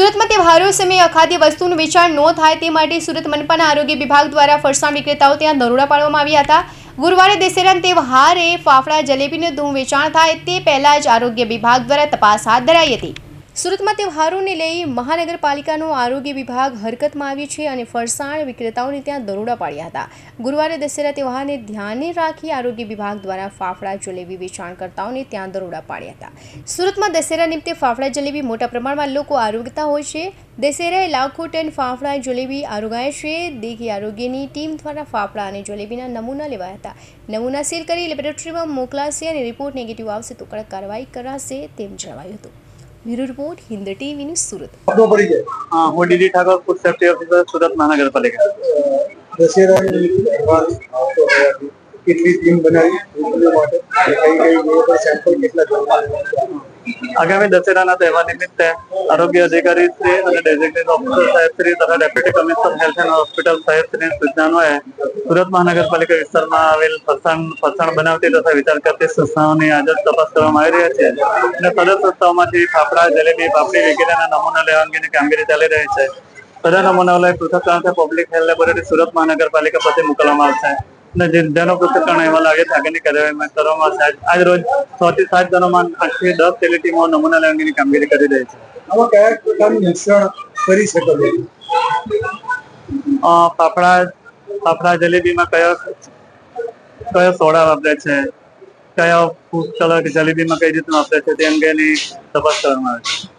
સુરતમાં તહેવારો સમયે અખાદ્ય વસ્તુનું વેચાણ ન થાય તે માટે સુરત મનપાના આરોગ્ય વિભાગ દ્વારા ફરસાણ વિક્રેતાઓ ત્યાં દરોડા પાડવામાં આવ્યા હતા. ગુરુવારે દશેરાના તહેવારે ફાફડા, જલેબીનું ધૂમ વેચાણ થાય તે પહેલાં જ આરોગ્ય વિભાગ દ્વારા તપાસ હાથ ધરાઈ હતી. સુરતમાં તહેવારોને લઈ મહાનગરપાલિકાનો આરોગ્ય વિભાગ હરકતમાં આવ્યો છે અને ફરસાણ વિક્રેતાઓને ત્યાં દરોડા પાડ્યા હતા. ગુરુવારે દશેરા તહેવારને ધ્યાને રાખી આરોગ્ય વિભાગ દ્વારા ફાફડા, જલેબી વેચાણકર્તાઓને ત્યાં દરોડા પાડ્યા હતા. સુરતમાં દશેરા નિમિત્તે ફાફડા, જલેબી મોટા પ્રમાણમાં લોકો આરોગતા હોય છે. દશેરાએ લાખો ટન ફાફડા, જલેબી આરોગાય છે. દેખી આરોગ્યની ટીમ દ્વારા ફાફડા અને જલેબીના નમૂના લેવાયા હતા. નમૂના સીલ કરી લેબોરેટરીમાં મોકલાશે અને રિપોર્ટ નેગેટિવ આવશે તો કડક કાર્યવાહી કરાશે તેમ જણાવાયું હતું. Bureau report Hind TV news Surat હું DD Thakor food safety officer Surat મહાનગરપાલિકા કેટલી ટીમ બનાવી માટે કઈ કઈ જગ્યાએ સેમ્પલ કેટલા આગામી દશેરાના તહેવાર નિમિત્તે આરોગ્ય અધિકારી શ્રી અને ડેઝિગ્નેટ ઓફિસર સાહેબ શ્રી તથા deputy commissioner health and hospital સાહેબ શ્રી સૂચનાઓએ સુરત મહાનગરપાલિકા વિસ્તારમાં આવેલ ફરસાણ ફરસાણ બનાવતી તથા વિચાર કરતી સંસ્થાઓની આજે તપાસ કરવામાં આવી રહી છે અને સદર સંસ્થાઓમાંથી ફાફડા, જલેબી, પાપડી વગેરેના નમૂના લેવા અંગેની કામગીરી ચાલી રહી છે. બધા નમૂનાઓ લઈ પૃથ્થકરણ પબ્લિક હેલ્થ લેબોરેટરી સુરત મહાનગરપાલિકા પાસે મોકલવામાં આવશે. જેનો પૃથ્થકરણ અહેવાલ આવે છે આગળની કાર્યવાહી કરવામાં આવશે. આજ રોજ છ થી સાત જણોમાં આઠ દસ જેટલી ટીમો નમૂના લેવા અંગેની કામગીરી કરી રહી છે. આમાં કયા પ્રકારનું મિશ્રણ કરી શકો ફાફડા ફાફડા જલેબીમાં કયો કયો સોડા વાપરે છે? કયો ફૂડ કલર જલેબીમાં કઈ રીતનું વાપરે છે? તે અંગેની તપાસ કરવામાં આવે છે.